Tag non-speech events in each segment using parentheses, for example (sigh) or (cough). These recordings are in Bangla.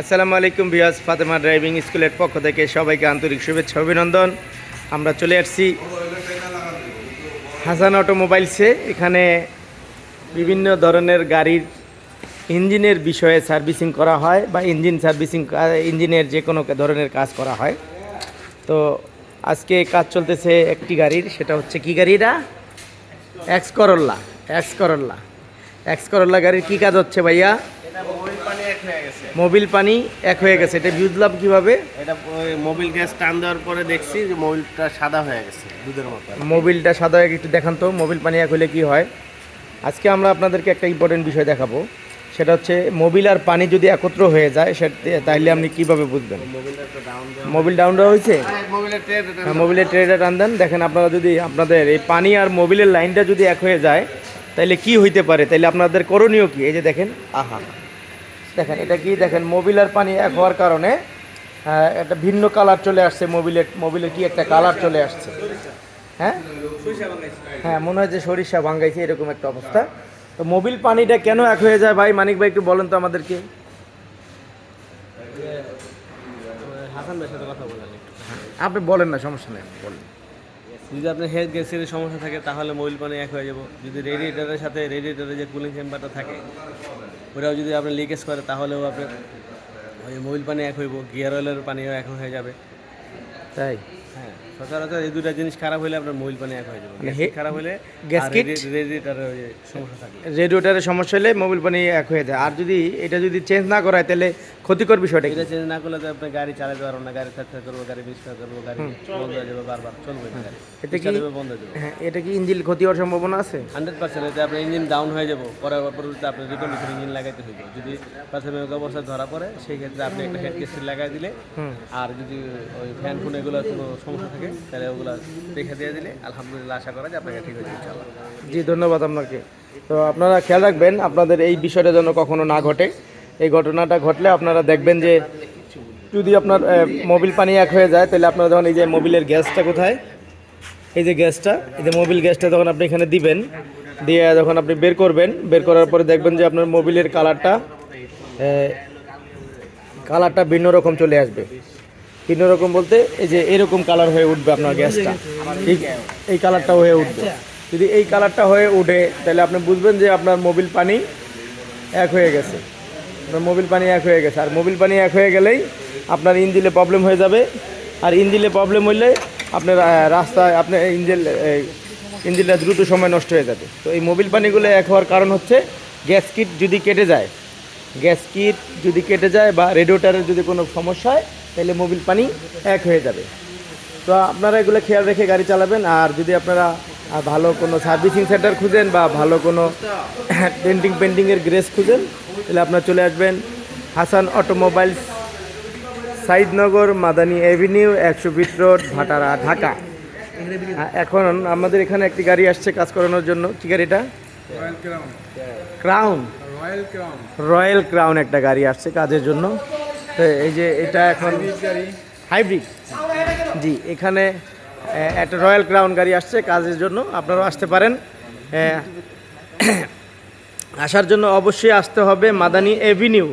আসসালামু আলাইকুম বিয়াস ফাতেমা ড্রাইভিং স্কুলের পক্ষ থেকে সবাইকে আন্তরিক শুভেচ্ছা, অভিনন্দন। আমরা চলে আসছি হাসান অটোমোবাইলসে। এখানে বিভিন্ন ধরনের গাড়ির ইঞ্জিনের বিষয়ে সার্ভিসিং করা হয় বা ইঞ্জিন সার্ভিসিং ইঞ্জিনের যে কোনো ধরনের কাজ করা হয়। তো আজকে কাজ চলতেছে একটি গাড়ির, সেটা হচ্ছে কি গাড়িটা X Corolla X Corolla X Corolla গাড়ির কী কাজ হচ্ছে ভাইয়া? মোবিল পানি এক হয়ে গেছে। এটা বুঝলাম কীভাবে? এটা মোবিল গ্যাস টান দেওয়ার পরে দেখছি যে মোবিলটা সাদা হয়ে গেছে দুধের মতো। মোবিলটা সাদা হয়ে একটু দেখান তো মোবিল পানি এক হলে কি হয়? আজকে আমরা আপনাদেরকে একটা ইম্পর্টেন্ট বিষয় দেখাবো। সেটা হচ্ছে মোবিল আর পানি যদি একত্র হয়ে যায় সেটা তাহলে আপনি কীভাবে বুঝবেন? মোবিল ডাউন দেওয়া হয়েছে? হ্যাঁ, মোবিলের ট্রেটা টান দেন। দেখেন আপনারা যদি আপনাদের এই পানি আর মোবিলের লাইনটা যদি এক হয়ে যায় তাহলে কি হইতে পারে? তাহলে আপনাদের করণীয় কি? এই যে দেখেন আহা। দেখেন এটা কি দেখেন মোবিল আর পানি এক হওয়ার কারণে আহ, একটা ভিন্ন কালার চলে আসছে মোবিলের মোবিলের কি একটা কালার চলে আসছে। হ্যাঁ? হ্যাঁ মনে হয় যে সরিষা ভাঙ্গাইছে এরকম একটা অবস্থা। তো মোবিল পানিটা কেন এক হয়ে যায় ভাই? মানিক ভাই একটু বলেন তো আমাদেরকে। আপনি বলেন না সমস্যা নেই বলেন। যদি আপনার হেড গ্যাসের সমস্যা থাকে তাহলে মোবিল পানি এক হয়ে যাব। যদি রেডিয়েটারের সাথে রেডিয়েটারের যে কুলিং চেম্বারটা থাকে ওটাও যদি আপনার লিকেজ করে, তাহলেও আপনার ওই মোবিল পানি এক হইব গিয়ার অয়েলের পানিও এক হয়ে যাবে। তাই? হ্যাঁ সচরাচর এই দুটা জিনিস খারাপ হলে আপনার মোবিল পানি এক হয়ে যাবে। খারাপ হলে গ্যাসকিট? রেডিয়েটারের সমস্যা থাকে। রেডিওটারের সমস্যা হলে মোবিল পানি এক হয়ে যায়। আর যদি এটা যদি চেঞ্জ না করায় তাহলে ক্ষতিকর বিষয়টা এটা চেঞ্জ না করলে তো আপনি গাড়ি চালাতে পারবেন না গাড়ি থাকতে করব গাড়ি মিসফার করব গাড়ি বন্ধ হয়ে যাবে বারবার চলবে না গাড়ি। এতে কি বন্ধ হয়ে যাবে। হ্যাঁ এটা কি ইঞ্জিন ক্ষতি হওয়ার সম্ভাবনা আছে? হান্ড্রেড পার্সেন্ট এতে আপনার ইঞ্জিন ডাউন হয়ে যাব পরে পরবর্তীতে আপনি রিকন্ডিশন ইঞ্জিন লাগাইতে হইব। যদি প্রাথমিক অবস্থায় ধরা পড়ে সেই ক্ষেত্রে আপনি একটা হেড কেসি লাগাই দিলে আর যদি ওই ফ্যান ফোন এগুলো কোনো সমস্যা থাকে, তাহলে ওগুলো দেখে দিয়ে দিলে আলহামদুলিল্লাহ আশা করা যায় আপনাকে ঠিক হয়েছে ইনশাল্লাহ জি, ধন্যবাদ আপনাকে। তো আপনারা খেয়াল রাখবেন, আপনাদের এই বিষয়টা যেন কখনো না ঘটে। এই ঘটনাটা ঘটলে আপনারা দেখবেন যে যদি আপনার মোবিল পানি এক হয়ে যায়, তাহলে আপনারা যখন এই যে মোবিলের গ্যাসটা কোথায়, এই যে গ্যাসটা, এই যে মোবিল গ্যাসটা যখন আপনি এখানে দিবেন, দিয়ে যখন আপনি বের করবেন, বের করার পরে দেখবেন যে আপনার মোবিলের কালারটা কালারটা ভিন্ন রকম চলে আসবে। ভিন্ন রকম বলতে এই যে এরকম কালার হয়ে উঠবে আপনার গ্যাসটা। এই এই কালারটা হয়ে উঠবে। যদি এই কালারটা হয়ে উঠে, তাহলে আপনি বুঝবেন যে আপনার মোবিল পানি এক হয়ে গেছে। আপনার মোবিল পানি এক হয়ে গেছে। আর মোবিল পানি এক হয়ে গেলেই আপনার ইঞ্জিলে প্রবলেম হয়ে যাবে। আর ইঞ্জিলে প্রবলেম হইলে আপনার রাস্তায় আপনার ইঞ্জিল ইঞ্জিনটা দ্রুত সময় নষ্ট হয়ে যাবে। তো এই মোবিল পানিগুলো এক হওয়ার কারণ হচ্ছে গ্যাস কিট যদি কেটে যায়, গ্যাস কিট যদি কেটে যায় বা রেডিওটারের যদি কোনো সমস্যা হয় তাহলে মোবিল পানি এক হয়ে যাবে। তো আপনারা এগুলো খেয়াল রেখে গাড়ি চালাবেন আর যদি আপনারা ভালো কোনো সার্ভিসিং সেন্টার খুঁজেন বা ভালো কোনো (clears throat) পেন্টিং পেন্টিংয়ের গ্রেস খুঁজেন তাহলে আপনারা চলে আসবেন হাসান অটোমোবাইলস সাইদনগর মাদানী এভিনিউ একশো বিট রোড ভাটারা ঢাকা। এখন আমাদের এখানে একটি গাড়ি আসছে কাজ করানোর জন্য। কি গাড়িটা? ক্রাউন রয়্যাল ক্রাউন একটা গাড়ি আসছে কাজের জন্য। তো এই যে এটা এখন হাইব্রিড। জি, এখানে একটা রয়্যাল ক্রাউন গাড়ি আসছে কাজের জন্য, আপনারাও আসতে পারেন। আসার জন্য অবশ্যই আসতে হবে মাদানী এভিনিউ,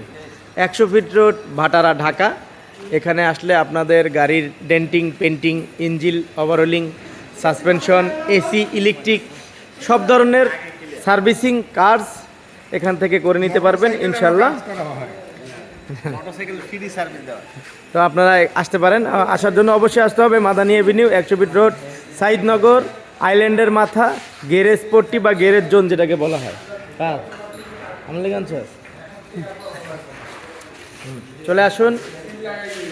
একশো ফিট রোড, ভাটারা, ঢাকা। এখানে আসলে আপনাদের গাড়ির denting, painting, engine overhauling suspension, AC, electric, সব ধরনের সার্ভিসিং, কার্স এখান থেকে করে নিতে পারবেন ইনশাল্লাহ মোটরসাইকেল ফ্রি সার্ভিস দেওয়া তো আপনারা আসতে পারেন। আসার জন্য অবশ্যই আসতে হবে মাদানি এভিনিউ, একশো ফিট রোড, সাইদনগর, আইল্যান্ডের মাথা, গ্যারেজ পট্টি বা গ্যারেজ জোন যেটাকে বলা হয়। লেগে চলে আসুন।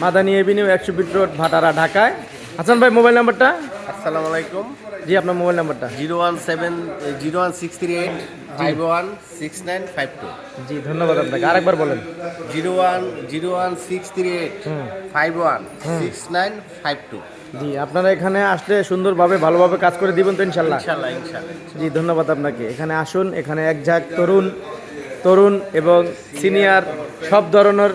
মাদানি এভিনিউ, একশো ফিট রোড, ভাটারা, ঢাকায়। হাসান ভাই, মোবাইল নাম্বারটা? আসসালামু আলাইকুম। জি আপনার মোবাইল নাম্বারটা। Zero one seven zero one six three eight five one six nine five two. জি ধন্যবাদ আপনাকে। আরেকবার বলেন। Zero one zero one six three eight five one six nine five two. জি আপনারা এখানে আসলে সুন্দরভাবে ভালোভাবে কাজ করে দিবেন তো ইনশাল্লাহ? ইনশাল্লাহ ইনশাল্লাহ। জি ধন্যবাদ আপনাকে। এখানে আসুন এখানে এক ঝাঁক তরুণ তরুণ এবং সিনিয়র সব ধরনের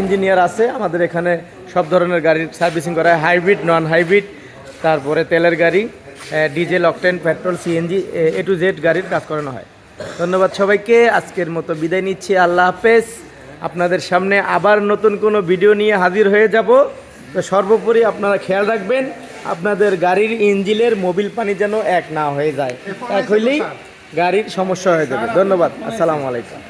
ইঞ্জিনিয়ার আছে। আমাদের এখানে সব ধরনের গাড়ির সার্ভিসিং করা হয়। Hybrid non hybrid. তারপরে তেলের গাড়ি diesel, octane, petrol, CNG A to Z গাড়ির কাজ করানো হয়। ধন্যবাদ সবাইকে, আজকের মতো বিদায় নিচ্ছি, আল্লাহ হাফেজ। আপনাদের সামনে আবার নতুন কোনো ভিডিও নিয়ে হাজির হয়ে যাব। তো সর্বোপরি আপনারা খেয়াল রাখবেন, আপনাদের গাড়ির ইঞ্জিনের মোবিল পানি যেন এক না হয়ে যায়। এক হইলেই গাড়ির সমস্যা হয়ে যাবে। ধন্যবাদ, আসসালামু আলাইকুম।